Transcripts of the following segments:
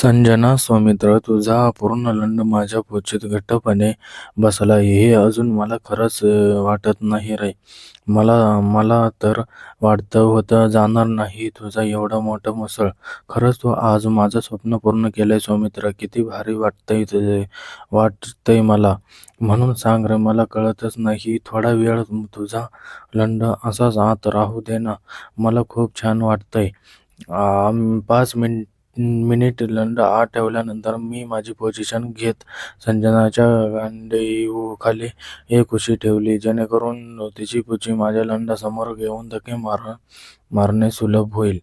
संजना सौमित्र तुझा अपूर्ण लंड माझ्या पोचीत घट्टपणे बसला. हे अजून मला खरंच वाटत नाही रे. मला मला तर वाटतं होतं जाणार नाही तुझा एवढा मोठा मुसळ. खरंच तू आज माझं स्वप्न पूर्ण केलंय सौमित्र किती भारी वाटतंय तुझे वाटतंय मला. म्हणून सांग रे मला कळतच नाही. थोडा वेळ तुझा लंड असाच आत राहू दे ना. मला खूप छान वाटतंय. पाच मिनिट मिनिट लंड आत ठेवल्यानंतर मी माझी पोझिशन घेत संजनाच्या गांडीवखाली एक उशी ठेवली. जेणेकरून तिची पुची माझ्या लंडासमोर घेऊन धक्के मार मारणे सुलभ होईल.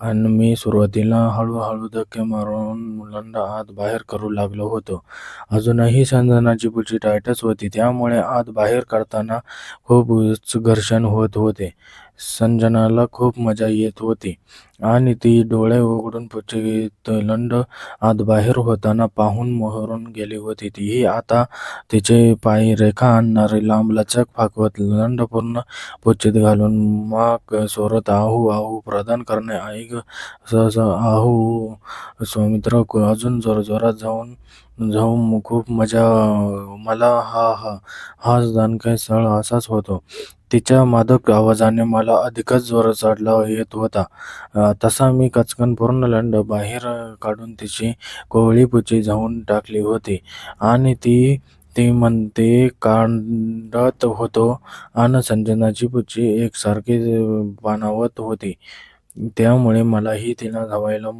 आणि मी सुरुवातीला हळूहळू धक्के मारून लंड आत बाहेर करू लागलो होतो. अजूनही संजनाची पुची टाईटच होती. त्यामुळे आत बाहेर करताना खूप घर्षण होत होते. संजनाला खूप मजा येत होती. आणि ती डोळे उघडून पुचीत लंड आत बाहेर होताना पाहून मोहरून गेली होती. तीही आता तिचे पाय रेखा आणणारे लांबलचक फाकवत लंड पूर्ण पुचीत घालून माग सोरत आहू आहू प्रदान करणे ऐक सहज आहू सौमित्र अजून जोरजोरात जाऊन जाऊन खूप मजा मला हा हा हा जाणकाय सळ असाच होतो. तिच्या मादक आवाजाने मला अधिकच जोर चढला येत होता. तसा मी कचकन पूर्ण लंड बाहेर काढून तिची कोवळीपुची जाऊन टाकली होती. आणि ती ती म्हणते काढत होतो. आणि संजनाची पुची एकसारखी बनावत होती. त्यामुळे मलाही तिला धावायला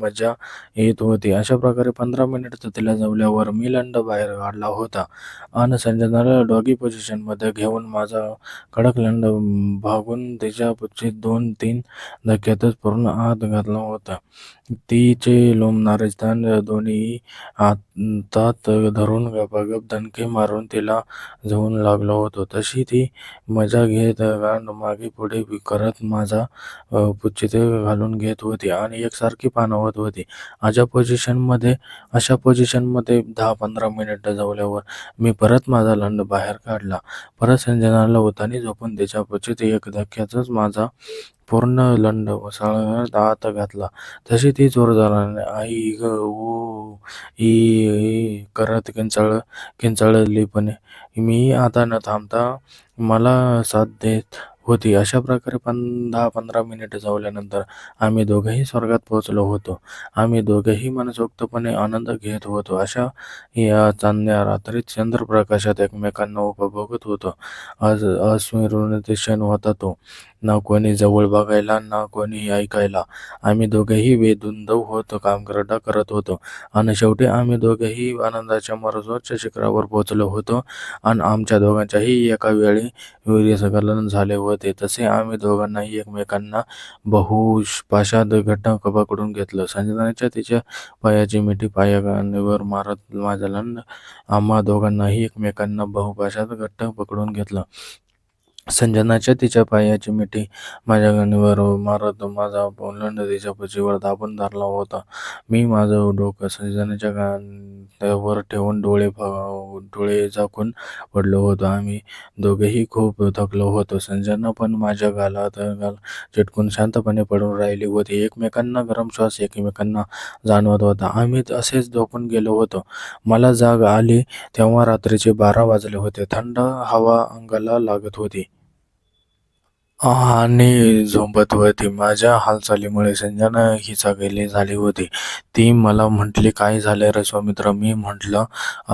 मजा येत होती. अशा प्रकारे पंधरा मिनिटं तिला जवल्यावर मी लंड बाहेर काढला होता. आणि संजनाला डॉगी पोझिशनमध्ये घेऊन माझा कडक लंड भागून तिच्या पुढचे दोन तीन धक्क्यातच पूर्ण आत घातला होता. तिचे लोंबणारे स्थान दोन्ही हातात धरून गपागप दणके मारून तिला जाऊन लागलो होतो. तशी ती मजा घेत गांड मागे पुढे करत माझा अ, घालून घेत होती आणि एकसारखी पाणवत होती अशा पोझिशनमध्ये अशा पोझिशनमध्ये दहा पंधरा मिनिटं जवल्यावर मी परत माझा लंड बाहेर काढला. परत संजनाला होतानी झोपून त्याच्या पुच्छीत एक धक्क्याचाच माझा पूर्ण लंड वसाळत आत घातला. तशी ती जोरदाराने आई ग ओ ई ई करत किंचाळ किंचाळलीपणे मी आता न थांबता मला साथ देत होती. अशा प्रकारे पण दहा पंधरा मिनिटं जावल्यानंतर आम्ही दोघंही स्वर्गात पोहोचलो होतो. आम्ही दोघेही मनसोक्तपणे आनंद घेत होतो. अशा या चांदण्या रात्रीत चंद्रप्रकाशात एकमेकांना उपभोगत होतो. आज अस्मरणीय क्षण होता तो. ना कोणी जवळ बघायला ना कोणी ऐकायला. आम्ही दोघेही बेधुंद होत काम करत होतो. आणि शेवटी आम्ही दोघेही आनंदाच्या मरोजोरच्या शिखरावर पोहोचलो होतो. आणि आमच्या दोघांच्याही एका वेळी वीर्यसंकलन झाले होते. तसे आम्ही दोघांनाही एकमेकांना बहुपाशात घट्ट पकडून घेतलं. संजनाच्या तिच्या पायाची मिठी पायावर मारत माझ्या आम्हा दोघांनाही एकमेकांना बहुपाशात घट्ट पकडून घेतलं. संजनाच्या तिच्या पायाची मिठी माझ्या गणीवर मारत माझा लंड तिच्या पचीवर दाबून धरला होता. मी माझं डोकं संजनाच्या गाण्यावर ठेवून डोळे फ- डोळे झाकून पडलो होतो. आम्ही दोघेही खूप थकलो होतो. संजना पण माझ्या गालात गाल चिटकून शांतपणे पडून राहिली होती. एकमेकांना गरम श्वास एकमेकांना जाणवत होता. आम्ही असेच झोपून गेलो होतो. मला जाग आली तेव्हा रात्रीचे बारा वाजले होते. थंड हवा अंगाला लागत होती. आणि झोंबत होती. माझ्या हालचालीमुळे संजना ही जागेली झाली होती. ती मला म्हटली काय झालं रे सौमित्र? मी म्हटलं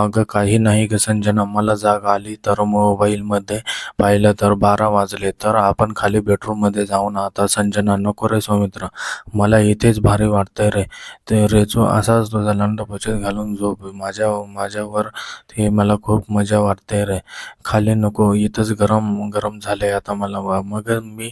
अगं काही नाही ग संजना मला जाग आली तर मोबाईलमध्ये पाहिलं तर बारा वाजले तर आपण खाली बेडरूममध्ये जाऊन आता संजना नको रे सौमित्र मला इथेच भारी वाटतंय रे. ते रेचो असाच तुझा लंड पचत घालून झोप माझ्या माझ्यावर ते मला खूप मजा वाटते रे खाली नको इथंच गरम गरम झाले आता मला. मग मग मी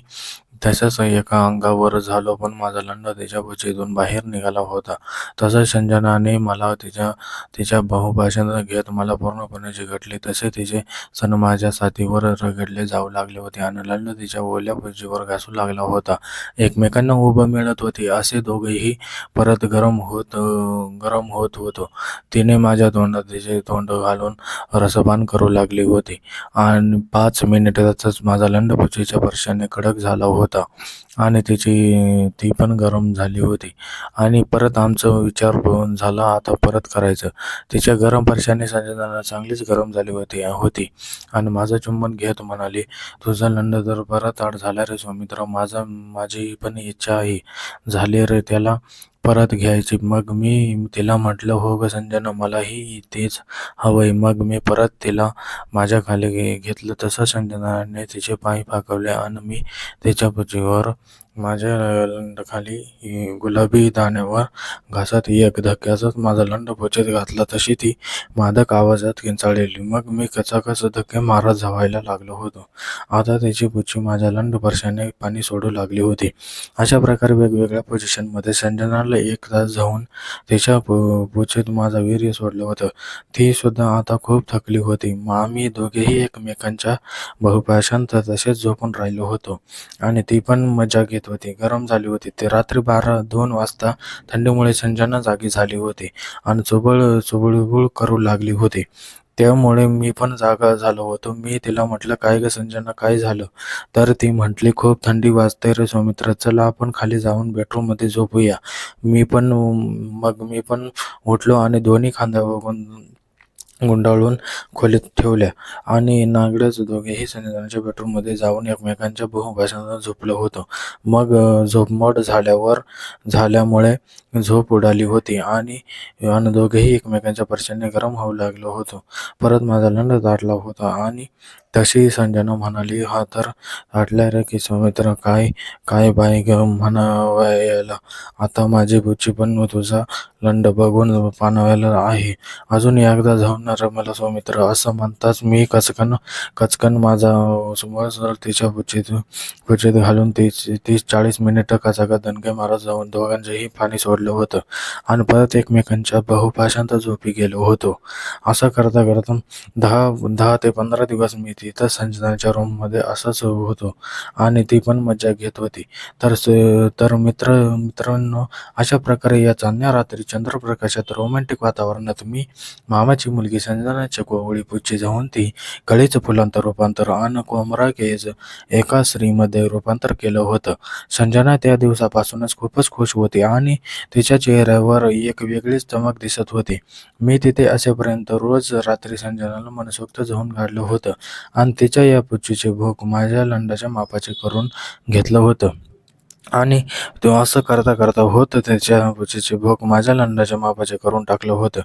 त्याच्याच एका अंगावर झालो पण माझा लंड तिच्या बचेतून बाहेर निघाला होता. तसंच संजनाने मला तिच्या तिच्या बहुभाषण घेत मला पूर्णपणे चिकटले तसे तिचे सण माझ्या साथीवर रगडले जाऊ लागले होते आणि लंड तिच्या ओल्या पचीवर घासू लागला होता. एकमेकांना उभं मिळत होती असे दोघेही परत गरम होत गरम होत होतो. तिने माझ्या तोंडात तिचे तोंड घालून रसपान करू लागली होती. आणि पाच मिनिटातच माझा लंडपुचीच्या स्पर्शाने पावसाने कडक झाला होता. आणि त्याची ती पण गरम झाली होती. आणि परत आमचं विचार झाला आता परत करायचं. तिच्या गरम परशाने संजना चांगलीच गरम झाली होती होती. आणि माझं चुंबन घेत म्हणाली तुझा लंड तर परत आड झाला रे सौमित्र माझा माझी पण इच्छा आहे. झाली रे त्याला. परत घ्यायची. मग मी तिला म्हटलं हो ग संजना मलाही तेच हवंय. मग मी परत तिला माझ्या खाली घे घेतलं. तसं संजनाने तिचे पाय पाकवले आणि मी तिच्या पुचीवर माझ्या लंडखाली गुलाबी दाण्यावर घासत एक धक्क्याचाच माझा लंड पोचत घातला तशी ती मादक आवाजात किंचाळलेली. मग मी कचाकच धक्के मारत झवायला लागलो होतो. आता त्याची पुच्छी माझ्या लंड परशाने पाणी सोडू लागली होती. अशा प्रकारे वेगवेगळ्या पोझिशनमध्ये संजनाला एक तास जाऊन तिच्या पु माझा वीर्य सोडलं होतं. ती सुद्धा आता खूप थकली होती. आम्ही दोघेही एकमेकांच्या बहुपाशांत तसेच झोपून राहिलो होतो. आणि ती पण मजा घेत होती. गरम झाली होती. ते रात्री बारा दोन वाजता थंडीमुळे संजना जागी झाली होती आणि चुबळ चुबळबुळ करू लागली होती. त्यामुळे मी पण जागा झालो होतो. मी तिला म्हटलं काय ग संजना काय झालं? तर ती म्हटली खूप थंडी वाजते रे सौमित्र चला आपण खाली जाऊन बेडरूममध्ये झोपूया. मी पण मग मी पण उठलो आणि दोन्ही खांद्यावर गुंडाळून खोलीत ठेवल्या. आणि नागडच दोघेही सैनिकांच्या बेडरूममध्ये जाऊन एकमेकांच्या बहुभाषांना झोपलं होतं. मग अ, झोपमोड झाल्यावर झाल्यामुळे झोप उडाली होती आणि आणि दोघेही एकमेकांच्या परशाने गरम होऊ लागलो होतो. परत माझा लंड दाटला होता आणि तशी संजना म्हणाली हा तर वाटल्या रे की सौमित्र काय काय बाय ग म्हणावयाला. आता माझी बुची पण तुझा लंड बघून पाणावायला आहे. अजून एकदा जाऊन रे मला सुमित्र असं म्हणताच मी कचकन कचकन माझा समोर तिच्या बुचीत पुचीत घालून तीस तीस चाळीस मिनिटं कचाका दणके मारत जाऊन दोघांचेही पाणी सोडलं होतं. आणि परत एकमेकांच्या बहुभाषांत झोपी गेलो होतो. असं करता करता दहा दहा ते पंधरा दिवस मी तिथं संजनाच्या रूममध्ये असंच होतो. आणि ती पण मज्जा घेत होती. तर तर मित्र मित्रांनो अशा प्रकारे या चांदण्या रात्री चंद्रप्रकाशात रोमॅन्टिक वातावरणात मी मामाची मुलगी संजनाच्या कोवळी पुच्छी जाऊन ती कळीचं फुलांत रूपांतर आणि कोमरा केज एका स्त्रीमध्ये रूपांतर केलं होतं. संजना त्या दिवसापासूनच खूपच खुश होती आणि तिच्या चेहऱ्यावर एक वेगळीच चमक दिसत होती. मी तिथे असेपर्यंत रोज रात्री संजनाला मनसोक्त जाऊन काढलं होतं. आणि तिच्या या पुच्छीचे भोग माझ्या लंडाच्या मापाचे करून घेतलं होतं. आणि तो असं करता करता होतं त्याच्या पुचीचे भोग माझ्या लंडाच्या मापाचे करून टाकलं होतं.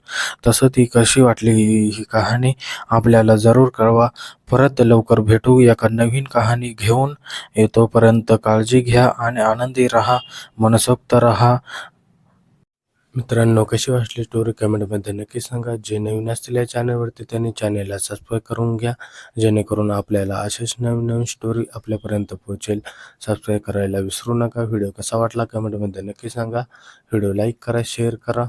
तसं ती कशी वाटली ही कहाणी आपल्याला जरूर कळवा. परत लवकर भेटू एका नवीन कहाणी घेऊन. येतोपर्यंत काळजी घ्या आणि आनंदी राहा मनसोक्त राहा. मित्रांनो कशी वाटली स्टोरी कमेंटमध्ये नक्की सांगा. जे नवीन असतील या चॅनलवरती त्यांनी चॅनलला सबस्क्राईब करून घ्या जेणेकरून आपल्याला अशाच नवीन नवीन स्टोरी आपल्यापर्यंत पोहोचेल. सबस्क्राईब करायला विसरू नका. व्हिडिओ कसा वाटला कमेंटमध्ये नक्की सांगा. व्हिडिओ लाईक करा शेअर करा.